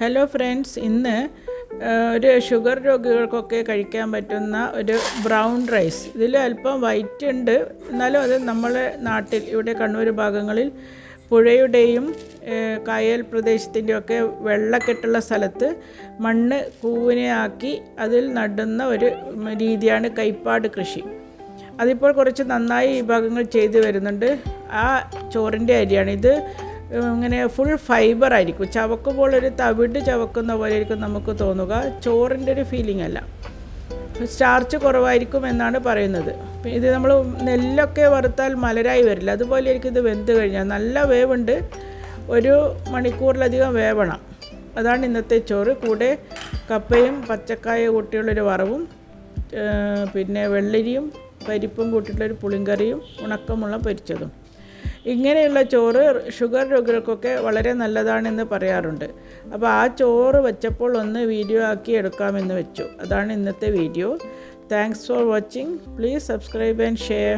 Hello friends ഇന്ന് ഒരു sugar രോഗികൾക്കൊക്കെ കഴിക്കാൻ പറ്റുന്ന ഒരു ബ്രൗൺ റൈസ് ഇതിൽ അല്പം വൈറ്റ് ഉണ്ട്. എന്നാലും അത് നമ്മളെ നാട്ടിൽ ഇവിടെ കണ്ണൂർ ഭാഗങ്ങളിൽ പുഴയുടെയും കായൽ പ്രദേശത്തിന്റെയൊക്കെ വെള്ളക്കെട്ടുള്ള സ്ഥലത്ത് മണ്ണ് കൂവിനെയാക്കി അതിൽ നടുന്ന ഒരു രീതിയാണ് കൈപ്പാട് കൃഷി. അതിപ്പോൾ കുറച്ച് നന്നായി ഈ ഭാഗങ്ങൾ ചെയ്തു വരുന്നുണ്ട്. ആ ചോറിന്റെ അരിയാണ് ഇത്. ഇങ്ങനെ ഫുൾ ഫൈബർ ആയിരിക്കും. ചവക്കുമ്പോൾ ഒരു തവിട് ചവക്കുന്ന പോലെ ആയിരിക്കും നമുക്ക് തോന്നുക. ചോറിന്റെ ഒരു ഫീലിംഗ് അല്ല. സ്റ്റാർച്ച് കുറവായിരിക്കും എന്നാണ് പറയുന്നത്. ഇത് നമ്മൾ നെല്ലൊക്കെ വറുത്താൽ മലരായി വരില്ല. അതുപോലെ ആയിരിക്കും ഇത് വെന്ത് കഴിഞ്ഞാൽ. നല്ല വേവുണ്ട്. ഒരു മണിക്കൂറിലധികം വേവണം. അതാണ് ഇന്നത്തെ ചോറ്. കൂടെ കപ്പയും പച്ചക്കായ കൂട്ടിയുള്ളൊരു വറവും പിന്നെ വെള്ളരിയും പരിപ്പും കൂട്ടിയിട്ടുള്ളൊരു പുളിങ്കറിയും ഉണക്കമുള്ള പൊരിച്ചതും. ഇങ്ങനെയുള്ള ചോറ് ഷുഗർ രോഗികൾക്കൊക്കെ വളരെ നല്ലതാണെന്ന് പറയാറുണ്ട്. അപ്പോൾ ആ ചോറ് വെച്ചപ്പോൾ ഒന്ന് വീഡിയോ ആക്കി എടുക്കാമെന്ന് വെച്ചു. അതാണ് ഇന്നത്തെ video. Thanks for watching please subscribe and share